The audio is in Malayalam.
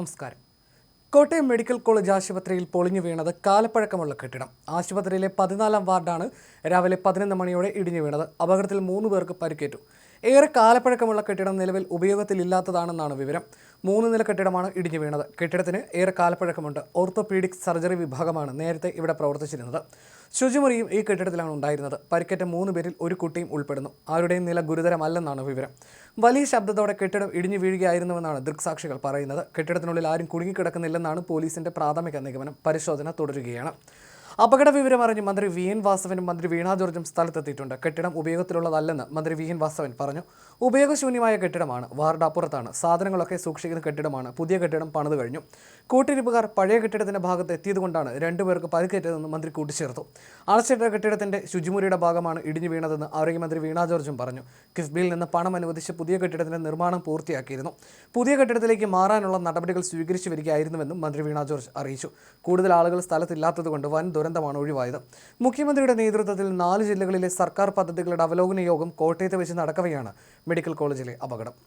നമസ്കാരം. കോട്ടയം മെഡിക്കൽ കോളേജ് ആശുപത്രിയിൽ പൊളിഞ്ഞു വീണത് കാലപ്പഴക്കമുള്ള കെട്ടിടം. ആശുപത്രിയിലെ പതിനാലാം വാർഡാണ് രാവിലെ പതിനൊന്ന് മണിയോടെ ഇടിഞ്ഞു വീണത്. അപകടത്തിൽ മൂന്ന് പേർക്ക് പരിക്കേറ്റു. ഏറെ കാലപ്പഴക്കമുള്ള കെട്ടിടം നിലവിൽ ഉപയോഗത്തിലില്ലാത്തതാണെന്നാണ് വിവരം. മൂന്ന് നില കെട്ടിടമാണ് ഇടിഞ്ഞു വീണത്. കെട്ടിടത്തിന് ഏറെ കാലപ്പഴക്കമുണ്ട്. ഓർത്തോപീഡിക് സർജറി വിഭാഗമാണ് നേരത്തെ ഇവിടെ പ്രവർത്തിച്ചിരുന്നത്. ശുചിമുറിയും ഈ കെട്ടിടത്തിലാണ് ഉണ്ടായിരുന്നത്. പരിക്കേറ്റ മൂന്ന് പേരിൽ ഒരു കുട്ടിയും ഉൾപ്പെടുന്നു. ആരുടെയും നില ഗുരുതരമല്ലെന്നാണ് വിവരം. വലിയ ശബ്ദത്തോടെ കെട്ടിടം ഇടിഞ്ഞു വീഴുകയായിരുന്നുവെന്നാണ് ദൃക്സാക്ഷികൾ പറയുന്നത്. കെട്ടിടത്തിനുള്ളിൽ ആരും കുടുങ്ങിക്കിടക്കുന്നില്ലെന്നാണ് പോലീസിന്റെ പ്രാഥമിക നിഗമനം. പരിശോധന തുടരുകയാണ്. അപകട വിവരം അറിഞ്ഞ് മന്ത്രി വി എൻ വാസവനും മന്ത്രി വീണ ജോർജും സ്ഥലത്തെത്തിയിട്ടുണ്ട്. കെട്ടിടം ഉപയോഗത്തിലുള്ളതല്ലെന്ന് മന്ത്രി വി എൻ വാസവൻ പറഞ്ഞു. ഉപയോഗശൂന്യമായ കെട്ടിടമാണ്. വാർഡ് അപ്പുറത്താണ്. സാധനങ്ങളൊക്കെ സൂക്ഷിക്കുന്ന കെട്ടിടമാണ്. പുതിയ കെട്ടിടം പണിത് കഴിഞ്ഞു. കൂട്ടിരിപ്പുകാർ പഴയ കെട്ടിടത്തിന്റെ ഭാഗത്ത് എത്തിയതുകൊണ്ടാണ് രണ്ടുപേർക്ക് പരിക്കേറ്റതെന്ന് മന്ത്രി കൂട്ടിച്ചേർത്തു. അടച്ചിട്ട കെട്ടിടത്തിന്റെ ശുചിമുറിയുടെ ഭാഗമാണ് ഇടിഞ്ഞു വീണതെന്ന് ആരോഗ്യമന്ത്രി വീണ ജോർജും പറഞ്ഞു. കിഫ്ബിയിൽ നിന്ന് പണം അനുവദിച്ച് പുതിയ കെട്ടിടത്തിന്റെ നിർമ്മാണം പൂർത്തിയാക്കിയിരുന്നു. പുതിയ കെട്ടിടത്തിലേക്ക് മാറാനുള്ള നടപടികൾ സ്വീകരിച്ചു വരികയായിരുന്നുവെന്നും മന്ത്രി വീണ ജോർജ് അറിയിച്ചു. കൂടുതൽ ആളുകൾ സ്ഥലത്തില്ലാത്തതുകൊണ്ട് വൻ ദുരന്തമാണ് ഒഴിവായത്. മുഖ്യമന്ത്രിയുടെ നേതൃത്വത്തിൽ നാല് ജില്ലകളിലെ സർക്കാർ പദ്ധതികളുടെ അവലോകന യോഗം കോട്ടയത്ത് വെച്ച് നടക്കവെയാണ് മെഡിക്കൽ കോളേജിലെ അപകടം.